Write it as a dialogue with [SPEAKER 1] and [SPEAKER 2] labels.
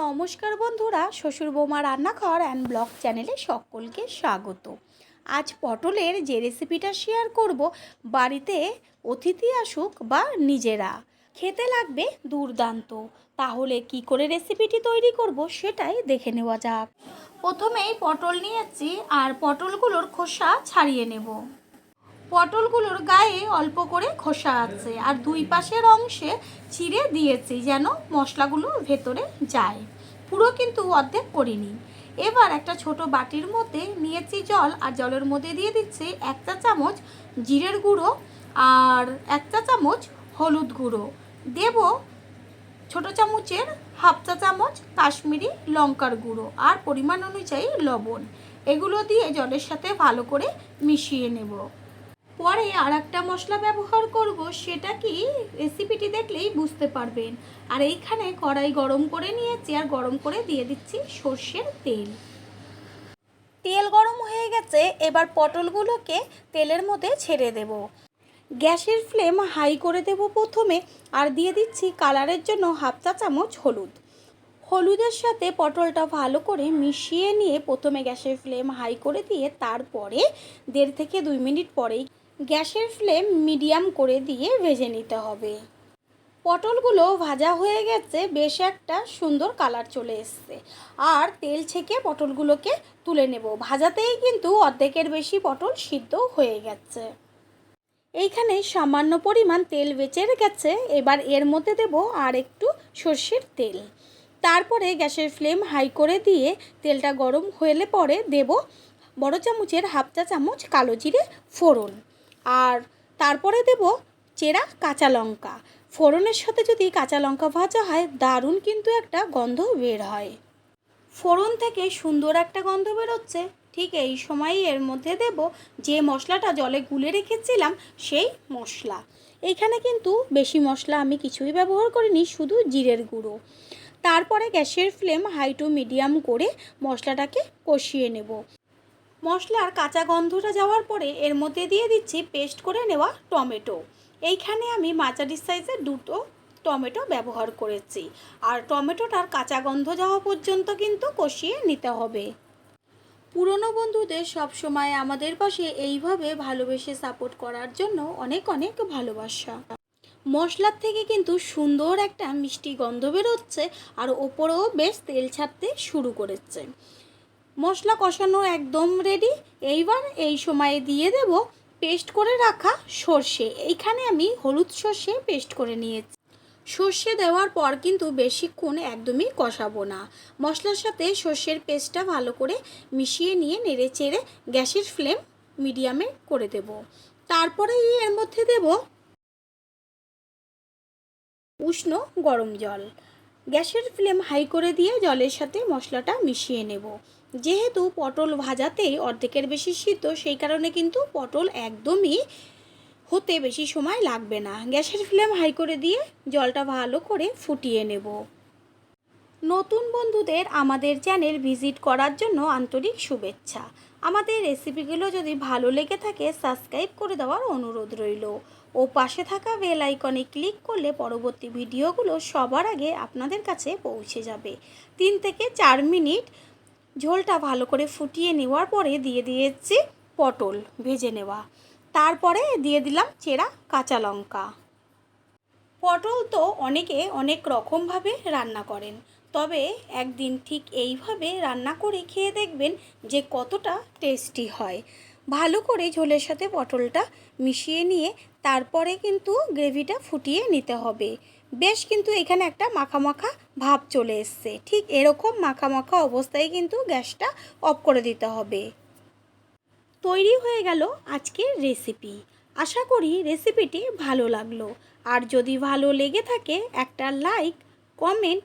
[SPEAKER 1] নমস্কার বন্ধুরা, শ্বশুর বৌমা রান্নাঘর অ্যান্ড ব্লগ চ্যানেলে সকলকে স্বাগত। আজ পটলের যে রেসিপিটা শেয়ার করব, বাড়িতে অতিথি আসুক বা নিজেরা, খেতে লাগবে দুর্দান্ত। তাহলে কি করে রেসিপিটি তৈরি করব সেটাই দেখে নেওয়া যাক। প্রথমেই পটল নিয়েছি আর পটলগুলোর খোসা ছাড়িয়ে নেব। পটলগুলোর গায়ে অল্প করে খোসা আছে আর দুই পাশের অংশে চিড়ে দিয়েছি যেন মশলাগুলো ভেতরে যায়। পুরো কিন্তু অর্ধেক করিনি। এবার একটা ছোট বাটির মধ্যে নিয়েছি জল আর জলের মধ্যে দিয়ে দিচ্ছি এক চা চামচ জিরের গুঁড়ো আর এক চা চামচ হলুদ গুঁড়ো। দেব ছোট চামচের হাফ চা চামচ কাশ্মীরি লঙ্কার গুঁড়ো আর পরিমাণ অনুযায়ী লবণ। এগুলো দিয়ে জলের সাথে ভালো করে মিশিয়ে নেব। পরে আর একটা মশলা ব্যবহার করব, সেটা কি? রেসিপিটি দেখলেই বুঝতে পারবেন। আর এইখানে কড়াই গরম করে নিয়েছি, আর গরম করে দিয়ে দিচ্ছি সর্ষের তেল। তেল গরম হয়ে গেছে, এবার পটলগুলোকে তেলের মধ্যে ছেড়ে দেব। গ্যাসের ফ্লেম হাই করে দেব প্রথমে, আর দিয়ে দিচ্ছি কালারের জন্য হাফ চা চামচ হলুদ। হলুদের সাথে পটলটা ভালো করে মিশিয়ে নিয়ে প্রথমে গ্যাসের ফ্লেম হাই করে দিয়ে তারপরে দেড় থেকে দুই মিনিট পরেই গ্যাসের ফ্লেম মিডিয়াম করে দিয়ে ভেজে নিতে হবে। পটলগুলো ভাজা হয়ে গেছে, বেশ একটা সুন্দর কালার চলে এসছে। আর তেল ছেঁকে পটলগুলোকে তুলে নেব। ভাজাতেই কিন্তু অর্ধেকের বেশি পটল সিদ্ধ হয়ে গেছে। এইখানে সামান্য পরিমাণ তেল বেঁচে গেছে। এবার এর মধ্যে দেব আর একটু সর্ষের তেল। তারপরে গ্যাসের ফ্লেম হাই করে দিয়ে তেলটা গরম হলে পরে দেব বড় চামচের হাফ চা চামচ কালো জিরে ফোড়ন। আর তারপরে দেব চেরা কাঁচা লঙ্কা। ফোড়নের সাথে যদি কাঁচা লঙ্কা ভাজা হয়, দারুণ কিন্তু একটা গন্ধ বের হয়। ফোড়ন থেকে সুন্দর একটা গন্ধ বেরোচ্ছে। ঠিক এই সময়ই এর মধ্যে দেব যে মশলাটা জলে গুলে রেখেছিলাম, সেই মশলা। এইখানে কিন্তু বেশি মশলা আমি কিছুই ব্যবহার করিনি, শুধু জিরের গুঁড়ো। তারপরে গ্যাসের ফ্লেম হাই টু মিডিয়াম করে মশলাটাকে কষিয়ে নেব। মশলার কাঁচা গন্ধটা যাওয়ার পরে এর মধ্যে দিয়ে দিচ্ছি পেস্ট করে নেওয়া টমেটো। এইখানে আমি মাঝারি সাইজের দুটো টমেটো ব্যবহার করেছি। আর টমেটোটার কাঁচা গন্ধ যাওয়া পর্যন্ত কিন্তু কষিয়ে নিতে হবে। পুরনো বন্ধুদের সব সময় আমাদের পাশে এইভাবে ভালোবেসে সাপোর্ট করার জন্য অনেক অনেক ভালোবাসা। মশলার থেকে কিন্তু সুন্দর একটা মিষ্টি গন্ধ বেরোচ্ছে আর ওপরেও বেশ তেল ছাড়তে শুরু করেছে। মশলা কষানো একদম রেডি এইবার এই সময়ে দিয়ে দেব পেস্ট করে রাখা সর্ষে। এইখানে আমি হলুদ সর্ষে পেস্ট করে নিয়েছি। সর্ষে দেওয়ার পর কিন্তু বেশিক্ষণ একদমই কষাবো না। মশলার সাথে সর্ষের পেস্টটা ভালো করে মিশিয়ে নিয়ে নেড়ে চেড়ে গ্যাসের ফ্লেম মিডিয়ামে করে দেব। তারপরে এর মধ্যে দেব উষ্ণ গরম জল। গ্যাসের ফ্লেম হাই করে দিয়ে জলের সাথে মশলাটা মিশিয়ে নেব। যেহেতু পটল ভাজাতেই অর্ধেকের বেশি সিদ্ধ, সেই কারণে কিন্তু পটল একদমই হতে বেশি সময় লাগবে না। গ্যাসের ফ্লেম হাই করে দিয়ে জলটা ভালো করে ফুটিয়ে নেব। নতুন বন্ধুদের আমাদের চ্যানেল ভিজিট করার জন্য আন্তরিক শুভেচ্ছা। আমাদের রেসিপিগুলো যদি ভালো লেগে থাকে সাবস্ক্রাইব করে দেওয়ার অনুরোধ রইল। ও পাশে থাকা বেল আইকনে ক্লিক করলে পরবর্তী ভিডিওগুলো সবার আগে আপনাদের কাছে পৌঁছে যাবে। তিন থেকে চার মিনিট ঝোলটা ভালো করে ফুটিয়ে নেওয়ার পরে দিয়ে দিয়েছি পটল ভেজে নেওয়া। তারপরে দিয়ে দিলাম চেরা কাঁচা লঙ্কা। পটল তো অনেকে অনেক রকমভাবে রান্না করেন। তবে একদিন ঠিক এইভাবে রান্না করে খেয়ে দেখবেন যে কতটা টেস্টি হয়। ভালো করে ঝোলের সাথে পটলটা মিশিয়ে নিয়ে তারপরে কিন্তু গ্রেভিটা ফুটিয়ে নিতে হবে। বেশ কিন্তু এখানে একটা মাখা মাখা ভাব চলে এসছে। ঠিক এরকম মাখা মাখা অবস্থায় কিন্তু গ্যাসটা অফ করে দিতে হবে। তৈরি হয়ে গেল আজকের রেসিপি। আশা করি রেসিপিটি ভালো লাগল। আর যদি ভালো লেগে থাকে একটা লাইক, কমেন্ট